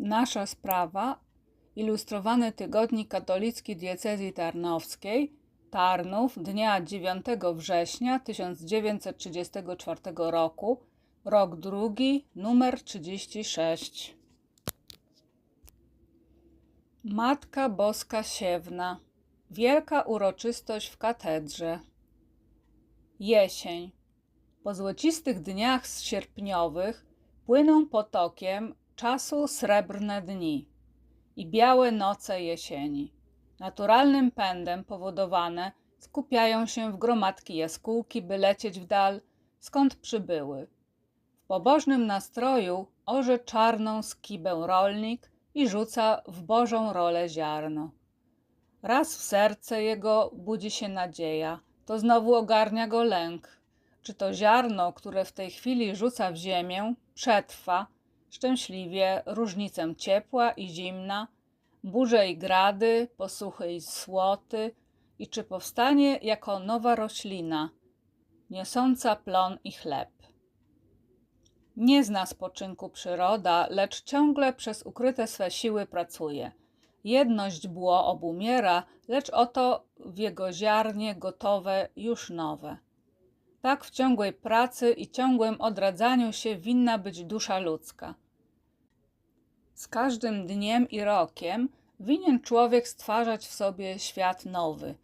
Nasza sprawa, ilustrowany tygodnik katolicki diecezji tarnowskiej, Tarnów, dnia 9 września 1934 roku, rok drugi, numer 36. Matka Boska Siewna. Wielka uroczystość w katedrze. Jesień. Po złocistych dniach sierpniowych płyną potokiem czasu srebrne dni i białe noce jesieni. Naturalnym pędem powodowane skupiają się w gromadki jaskółki, by lecieć w dal, skąd przybyły. W pobożnym nastroju orze czarną skibę rolnik i rzuca w bożą rolę ziarno. Raz w serce jego budzi się nadzieja, to znowu ogarnia go lęk. Czy to ziarno, które w tej chwili rzuca w ziemię, przetrwa, szczęśliwie różnicę ciepła i zimna, burze i grady, posuchy i słoty, i czy powstanie jako nowa roślina, niosąca plon i chleb. Nie zna spoczynku przyroda, lecz ciągle przez ukryte swe siły pracuje. Jedność było obumiera, lecz oto w jego ziarnie gotowe już nowe. Tak w ciągłej pracy i ciągłym odradzaniu się winna być dusza ludzka. Z każdym dniem i rokiem winien człowiek stwarzać w sobie świat nowy.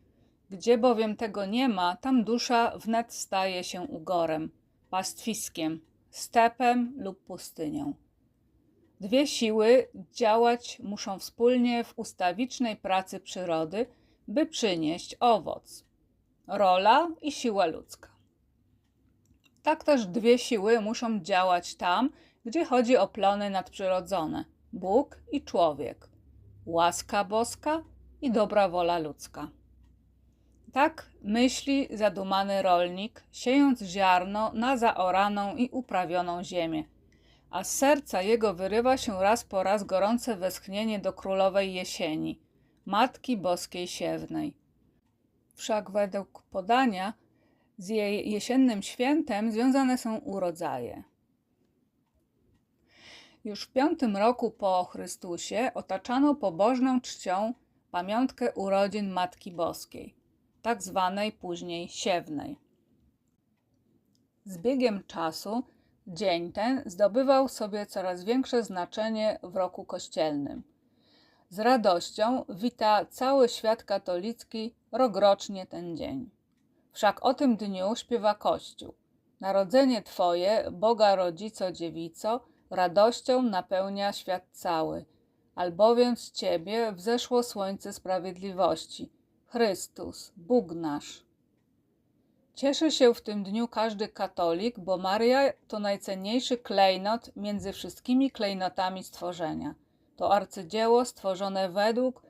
Gdzie bowiem tego nie ma, tam dusza wnet staje się ugorem, pastwiskiem, stepem lub pustynią. Dwie siły działać muszą wspólnie w ustawicznej pracy przyrody, by przynieść owoc rola i siła ludzka. Tak też dwie siły muszą działać tam, gdzie chodzi o plony nadprzyrodzone Bóg i człowiek, łaska boska i dobra wola ludzka. Tak myśli zadumany rolnik, siejąc ziarno na zaoraną i uprawioną ziemię, a z serca jego wyrywa się raz po raz gorące westchnienie do królowej jesieni, Matki Boskiej Siewnej. Wszak według podania z jej jesiennym świętem związane są urodzaje. Już w piątym roku po Chrystusie otaczano pobożną czcią pamiątkę urodzin Matki Boskiej, tak zwanej później siewnej. Z biegiem czasu dzień ten zdobywał sobie coraz większe znaczenie w roku kościelnym. Z radością wita cały świat katolicki rokrocznie ten dzień. Wszak o tym dniu śpiewa Kościół. Narodzenie Twoje, Boga Rodzico Dziewico, radością napełnia świat cały, albowiem z Ciebie wzeszło słońce sprawiedliwości, Chrystus, Bóg nasz. Cieszy się w tym dniu każdy katolik, bo Maria to najcenniejszy klejnot między wszystkimi klejnotami stworzenia. To arcydzieło stworzone według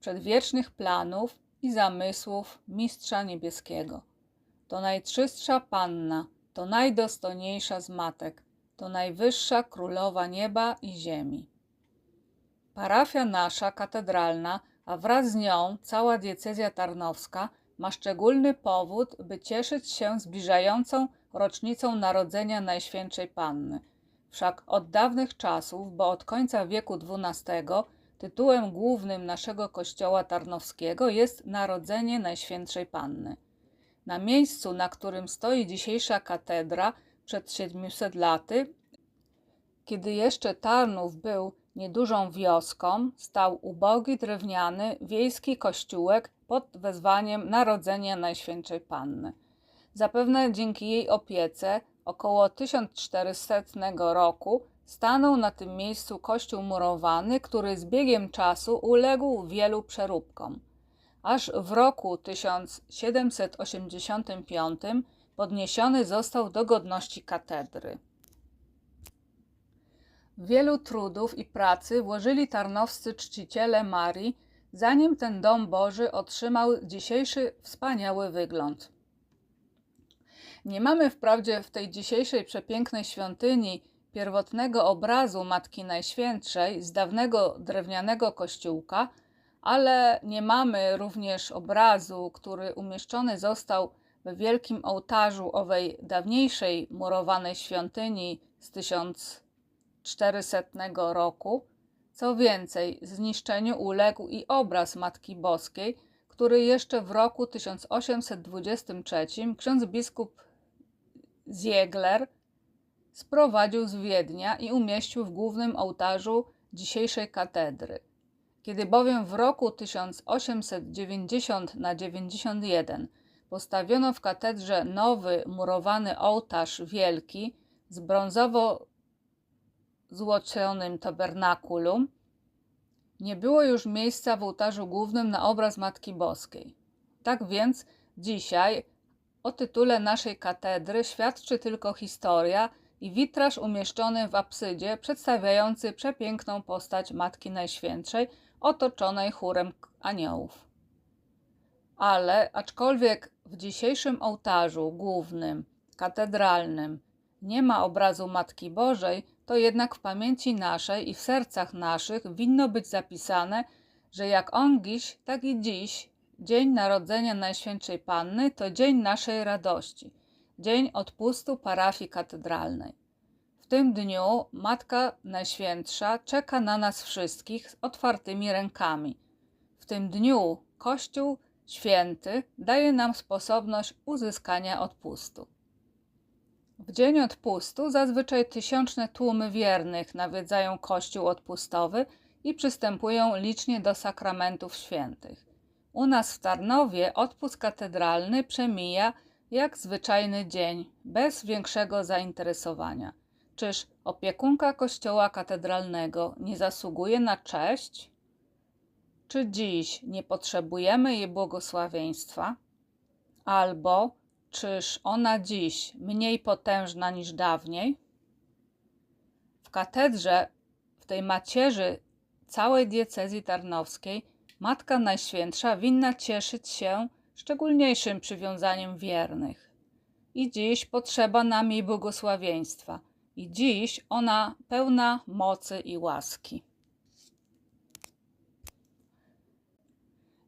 przedwiecznych planów i zamysłów Mistrza Niebieskiego. To najczystsza Panna, to najdostojniejsza z matek, to najwyższa Królowa Nieba i Ziemi. Parafia nasza, katedralna, a wraz z nią cała diecezja tarnowska ma szczególny powód, by cieszyć się zbliżającą rocznicą narodzenia Najświętszej Panny. Wszak od dawnych czasów, bo od końca wieku XII, tytułem głównym naszego kościoła tarnowskiego jest Narodzenie Najświętszej Panny. Na miejscu, na którym stoi dzisiejsza katedra, przed 700 laty, kiedy jeszcze Tarnów był niedużą wioską, stał ubogi drewniany wiejski kościółek pod wezwaniem Narodzenia Najświętszej Panny. Zapewne dzięki jej opiece około 1400 roku stanął na tym miejscu kościół murowany, który z biegiem czasu uległ wielu przeróbkom. Aż w roku 1785 podniesiony został do godności katedry. Wielu trudów i pracy włożyli tarnowscy czciciele Marii, zanim ten dom Boży otrzymał dzisiejszy wspaniały wygląd. Nie mamy wprawdzie w tej dzisiejszej przepięknej świątyni pierwotnego obrazu Matki Najświętszej z dawnego drewnianego kościółka, ale nie mamy również obrazu, który umieszczony został w wielkim ołtarzu owej dawniejszej murowanej świątyni z 1400 roku, Co więcej, zniszczeniu uległ i obraz Matki Boskiej, który jeszcze w roku 1823 ksiądz biskup Ziegler sprowadził z Wiednia i umieścił w głównym ołtarzu dzisiejszej katedry. Kiedy bowiem w roku 1890 na 91 postawiono w katedrze nowy murowany ołtarz wielki z brązowo złoconym tabernakulum, nie było już miejsca w ołtarzu głównym na obraz Matki Boskiej. Tak więc dzisiaj o tytule naszej katedry świadczy tylko historia i witraż umieszczony w apsydzie przedstawiający przepiękną postać Matki Najświętszej otoczonej chórem aniołów. Ale aczkolwiek w dzisiejszym ołtarzu głównym, katedralnym, nie ma obrazu Matki Bożej, to jednak w pamięci naszej i w sercach naszych winno być zapisane, że jak ongiś, tak i dziś dzień narodzenia Najświętszej Panny to dzień naszej radości, dzień odpustu parafii katedralnej. Tym dniu Matka Najświętsza czeka na nas wszystkich z otwartymi rękami. W tym dniu Kościół Święty daje nam sposobność uzyskania odpustu. W dzień odpustu zazwyczaj tysiączne tłumy wiernych nawiedzają Kościół odpustowy i przystępują licznie do sakramentów świętych. U nas w Tarnowie odpust katedralny przemija jak zwyczajny dzień, bez większego zainteresowania. Czyż opiekunka kościoła katedralnego nie zasługuje na cześć? Czy dziś nie potrzebujemy jej błogosławieństwa? Albo czyż ona dziś mniej potężna niż dawniej? W katedrze, w tej macierzy całej diecezji tarnowskiej, Matka Najświętsza winna cieszyć się szczególniejszym przywiązaniem wiernych. I dziś potrzeba nam jej błogosławieństwa, i dziś ona pełna mocy i łaski.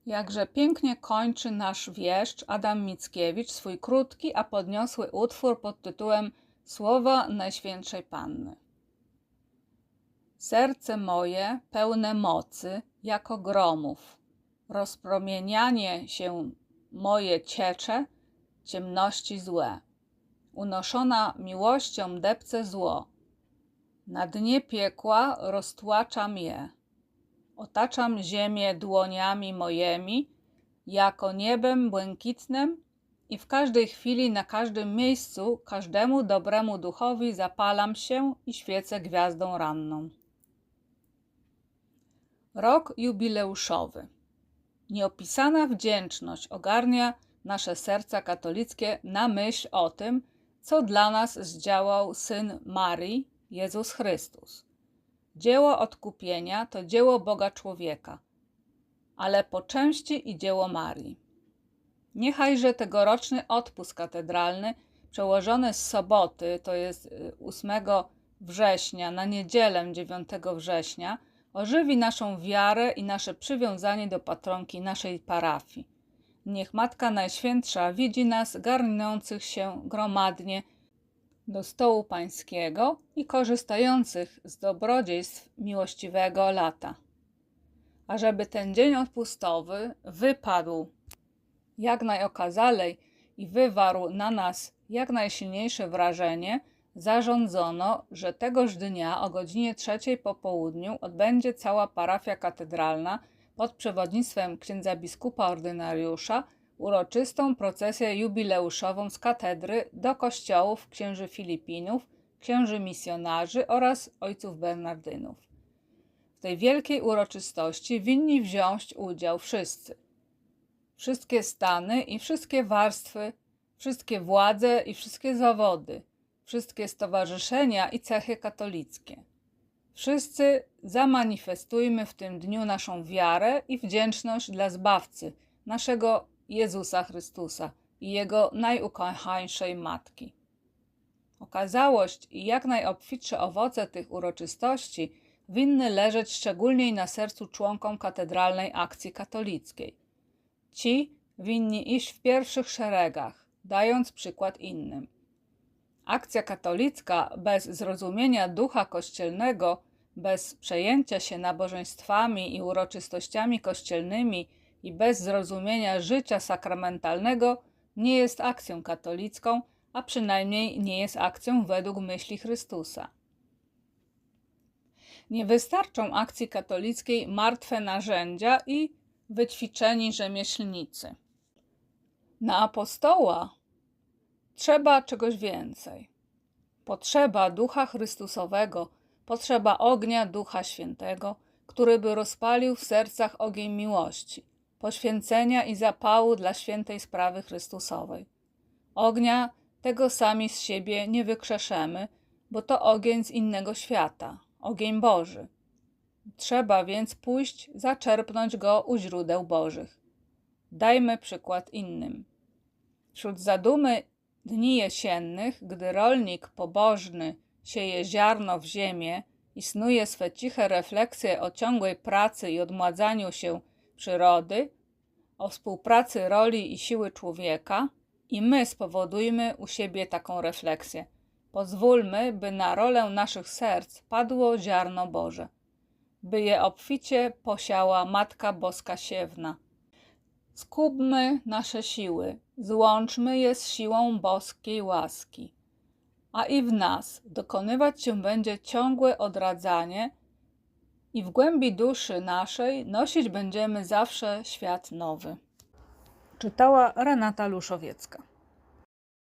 Jakże pięknie kończy nasz wieszcz Adam Mickiewicz swój krótki, a podniosły utwór pod tytułem Słowa Najświętszej Panny. Serce moje pełne mocy, jako gromów. Rozpromienianie się moje ciecze, ciemności złe. Unoszona miłością depce zło. Na dnie piekła roztłaczam je Otaczam ziemię dłoniami mojemi, jako niebem błękitnym i w każdej chwili, na każdym miejscu, każdemu dobremu duchowi zapalam się i świecę gwiazdą ranną. Rok jubileuszowy. Nieopisana wdzięczność ogarnia nasze serca katolickie na myśl o tym, co dla nas zdziałał Syn Marii, Jezus Chrystus. Dzieło odkupienia to dzieło Boga człowieka, ale po części i dzieło Marii. Niechajże tegoroczny odpust katedralny przełożony z soboty, to jest 8 y, września, na niedzielę 9 września, ożywi naszą wiarę i nasze przywiązanie do patronki naszej parafii. Niech Matka Najświętsza widzi nas garnących się gromadnie do stołu pańskiego i korzystających z dobrodziejstw miłościwego lata. A żeby ten dzień odpustowy wypadł jak najokazalej i wywarł na nas jak najsilniejsze wrażenie, zarządzono, że tegoż dnia o godzinie trzeciej po południu odbędzie cała parafia katedralna pod przewodnictwem księdza biskupa ordynariusza uroczystą procesję jubileuszową z katedry do kościołów księży Filipinów, księży misjonarzy oraz ojców Bernardynów. W tej wielkiej uroczystości winni wziąć udział wszyscy. Wszystkie stany i wszystkie warstwy, wszystkie władze i wszystkie zawody, wszystkie stowarzyszenia i cechy katolickie. Wszyscy zamanifestujmy w tym dniu naszą wiarę i wdzięczność dla Zbawcy, naszego Jezusa Chrystusa i Jego najukochańszej Matki. Okazałość i jak najobfitsze owoce tych uroczystości winny leżeć szczególnie na sercu członkom katedralnej akcji katolickiej. Ci winni iść w pierwszych szeregach, dając przykład innym. Akcja katolicka bez zrozumienia ducha kościelnego bez przejęcia się nabożeństwami i uroczystościami kościelnymi i bez zrozumienia życia sakramentalnego nie jest akcją katolicką, a przynajmniej nie jest akcją według myśli Chrystusa. Nie wystarczą akcji katolickiej martwe narzędzia i wyćwiczeni rzemieślnicy. Na apostoła trzeba czegoś więcej. Potrzeba Ducha Chrystusowego, potrzeba ognia Ducha Świętego, który by rozpalił w sercach ogień miłości, poświęcenia i zapału dla świętej sprawy Chrystusowej. Ognia tego sami z siebie nie wykrzeszemy, bo to ogień z innego świata, ogień Boży. Trzeba więc pójść, zaczerpnąć go u źródeł Bożych. Dajmy przykład innym. Wśród zadumy dni jesiennych, gdy rolnik pobożny sieje ziarno w ziemię i snuje swe ciche refleksje o ciągłej pracy i odmładzaniu się przyrody, o współpracy roli i siły człowieka, i my spowodujmy u siebie taką refleksję. Pozwólmy, by na rolę naszych serc padło ziarno Boże, by je obficie posiała Matka Boska Siewna. Skupmy nasze siły, złączmy je z siłą boskiej łaski, a i w nas dokonywać się będzie ciągłe odradzanie i w głębi duszy naszej nosić będziemy zawsze świat nowy. Czytała Renata Luszowiecka.